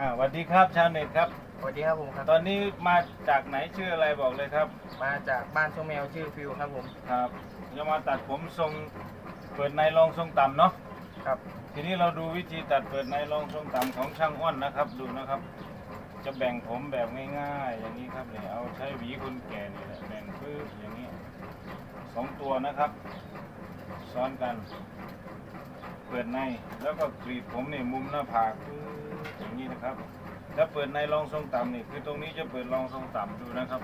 อ่าสวัสดีครับชาวเน็ตครับ สวัสดีครับผมครับ ตอนนี้มาจากไหนชื่ออะไรบอกเลยครับ มาจากบ้านช่องแมวชื่อฟิวครับผม ครับจะมาตัดผมทรงเปิดในรองทรงต่ำเนาะ ครับ ทีนี้เราดูวิธีตัดเปิดในรองทรงต่ำของช่างอ้อนนะครับ ดูนะครับ จะแบ่งผมแบบง่ายๆ อย่างนี้ครับเนี่ยเอาใช้หวีคนแก่นี่แหละแบ่งปึ๊บอย่างนี้สองตัวนะครับซ้อนกัน เปิดในแล้วก็กรีดผมนี่มุมหน้าผากปึ๊บ อย่างนี้นะครับแล้วเปิดในรองทรงต่ำนี่คือตรงนี้จะเปิดรองทรงต่ำดูนะครับ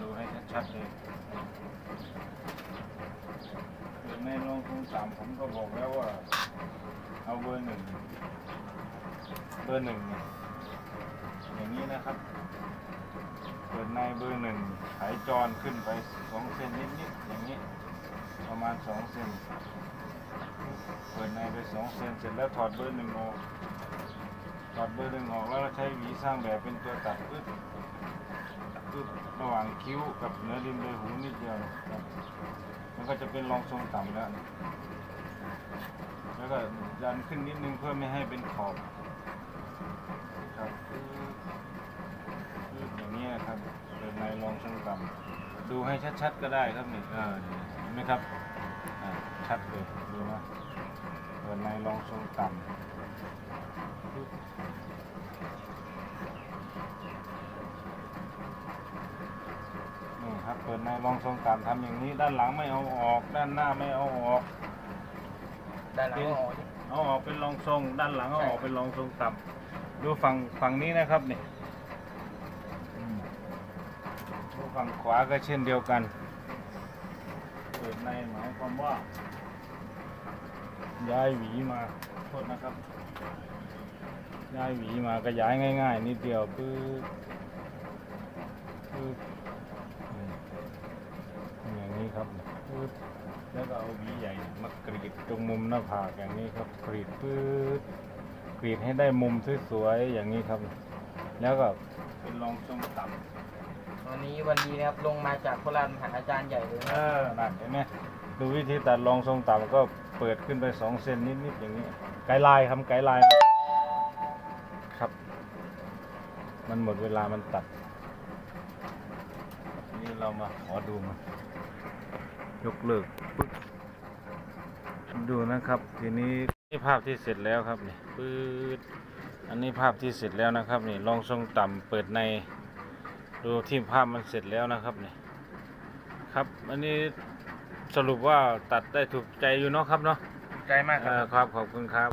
ดูให้ชัดๆเลยเปิดในรองทรงต่ำผมก็บอกแล้วว่า เอาเบอร์หนึ่งเบอร์หนึ่งเนี่ยอย่างนี้นะครับเปิดในเบอร์หนึ่งไขจรขึ้นไปสองเซนนิดๆอย่างนี้ ประมาณสองเซนเปิดในไปสองเซนเสร็จแล้วถอดเบอร์หนึ่งออก ถอดเบอร์หนึ่งออกแล้วเราใช้หวีสร้างแบบเป็นตัวตัดปึ๊บปึ๊บระหว่างคิ้วกับเนื้อริมใบหูนิดเดียวนะครับมันก็จะเป็นรองทรงต่ำแล้ว แล้วก็ดันขึ้นนิดนึงเพื่อไม่ให้เป็นขอบครับปึ๊บอย่างนี้ครับเป็นในรองทรงต่ำดูให้ชัดๆก็ได้ครับนี่เออเห็นไหมครับชัดเลยดูนะเปิดในรองทรงต่ำ ปึ๊บนี่ครับเปิดในรองทรงต่ำทำอย่างนี้ ด้านหลังไม่เอาออก ด้านหน้าไม่เอาออก ด้านหลังก็ออกนี่เอาออกเป็นรองทรง ด้านหลังเอาออกเป็นรองทรงต่ำดูฝั่งฝั่งนี้นะครับนี่ดูฝั่งขวาก็เช่นเดียวกัน เปิดในหมายความว่า ย้ายหวีมาโทษนะครับ ย้ายหวีมาก็ย้ายง่าย ๆ นิดเดียวปึ๊บปึ๊บนี่อ ครับปึ๊บแล้วก็เอาหวีใหญ่มากรีดตรงมุมหน้าผากอย่างนี้ครับกรีดปึ๊บกรีดให้ได้มุมสวยๆอย่างนี้ครับ แล้วก็เป็นรองทรงต่วันนี้วันดีนะครับลงมาจากโคราชมาหาอาจารย์ใหญ่เลยำนะเออนั่นเห็นไหมดูวิธีตัดรองทรงต่ำก็เปิดขึ้นไปสองเซนนิดๆอย่างนี้ ไกด์ไลน์ครับไกด์ไลน์ครับ มันหมดเวลามันตัด นี่เรามาขอดูมัน ยกเลิกปึ๊บดูนะครับ ทีนี้นี่ภาพที่เสร็จแล้วครับนี่ปื๊ดอันนี้ภาพที่เสร็จแล้วนะครับนี่ลองทรงต่ำเปิดในดูที่ภาพมันเสร็จแล้วนะครับนี่ครับอันนี้สรุปว่าตัดได้ถูกใจอยู่เนาะครับเนาะใจมากคเอรัอบครับขอบคุณครับ